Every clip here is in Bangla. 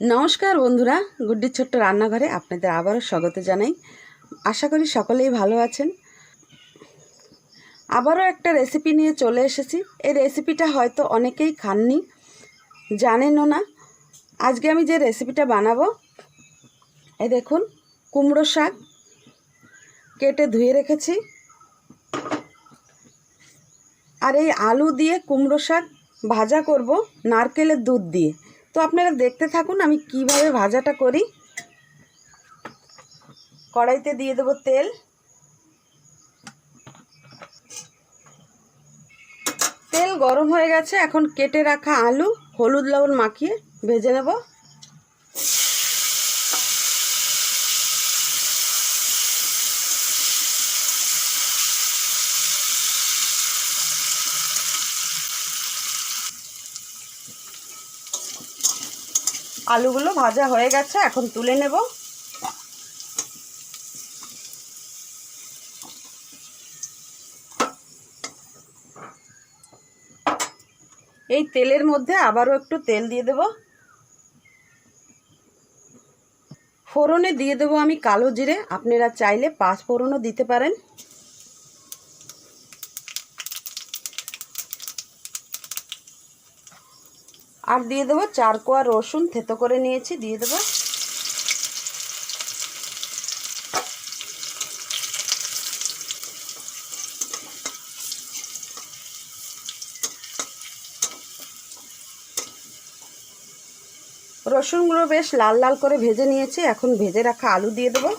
নমস্কার বন্ধুরা গুড্ডির ছোট্ট রান্নাঘরে আপনাদের আবারও স্বাগত জানাই। আশা করি সকলেই ভালো আছেন। আবারও একটা রেসিপি নিয়ে চলে এসেছি। এই রেসিপিটা হয়তো অনেকেই খাননি, জানেনও না। আজকে আমি যে রেসিপিটা বানাবো, এই দেখুন, কুমড়ো শাক কেটে ধুয়ে রেখেছি। আর এই আলু দিয়ে কুমড়ো শাক ভাজা করব, নারকেলের দুধ দিয়ে। তো আপনারা দেখতে থাকুন আমি কীভাবে ভাজাটা করি। কড়াইতে দিয়ে দেব তেল। তেল গরম হয়ে গেছে, এখন কেটে রাখা আলু, হলুদ লবণ মাখিয়ে ভেজে নেব। আলুগুলো ভাজা হয়ে গেছে, এখন তুলে নেব। এই তেলের মধ্যে আবারও একটু তেল দিয়ে দেব। ফোড়নে দিয়ে দেবো আমি কালো জিরে, আপনারা চাইলে পাঁচ ফোড়নও দিতে পারেন। আর দিয়ে দেবো চার কোয়া রসুন থেতো করে নিয়েছি, দিয়ে দেবো। রসুনগুলো বেশ লাল লাল করে ভেজে নিয়েছি, এখন ভেজে রাখা আলু দিয়ে দেবো।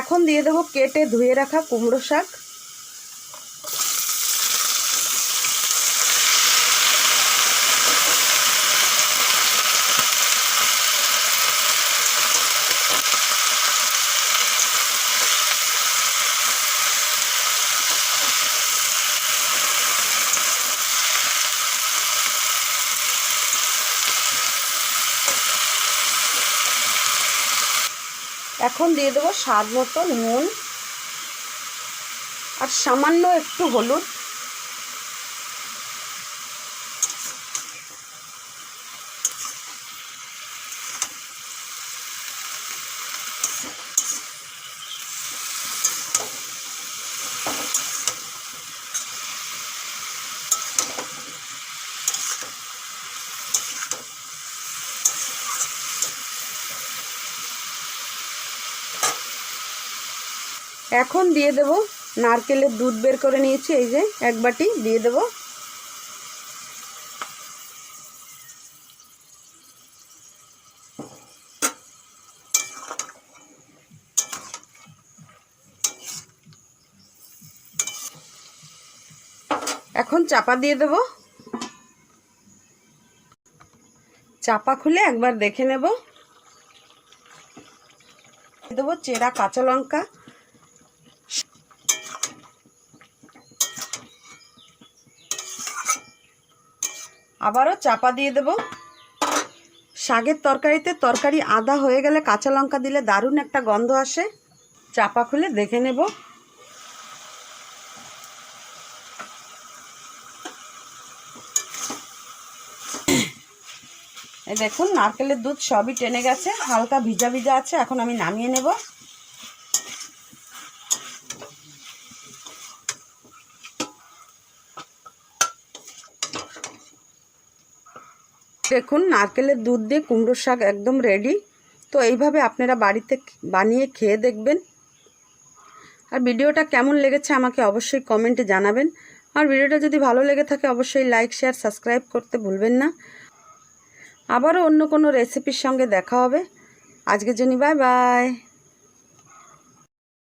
এখন দিয়ে দেবো কেটে ধুয়ে রাখা কুমড়ো শাক। এখন দিয়ে দেবো স্বাদ মতো নুন আর সামান্য একটু হলুদ। এখন দিয়ে দেব নারকেলের দুধ বের করে নিয়েছি, এই যে এক বাটি দিয়ে দেব। এখন চাপা দিয়ে দেব। চাপা খুলে একবার দেখে নেব। দেবো চেরা কাঁচা লঙ্কা। আবারও চাপা দিয়ে দেব। শাকের তরকারিতে তরকারি আদা হয়ে গেলে কাঁচা লঙ্কা দিলে দারুণ একটা গন্ধ আসে। চাপা খুলে দেখে নেব। দেখুন, নারকেলের দুধ সবই টেনে গেছে, হালকা ভিজা ভিজা আছে, এখন আমি নামিয়ে নেব। দেখুন, নারকেলের দুধ দিয়ে কুমড়ো শাক একদম রেডি তো এইভাবে আপনারা বাড়িতে বানিয়ে খেয়ে দেখবেন। আর ভিডিওটা কেমন লেগেছে আমাকে অবশ্যই কমেন্টে জানাবেন। আর ভিডিওটা যদি ভালো লেগে থাকে, অবশ্যই লাইক শেয়ার সাবস্ক্রাইব করতে ভুলবেন না। আবারও অন্য কোনো রেসিপির সঙ্গে দেখা হবে। আজকে জন্য বাই বাই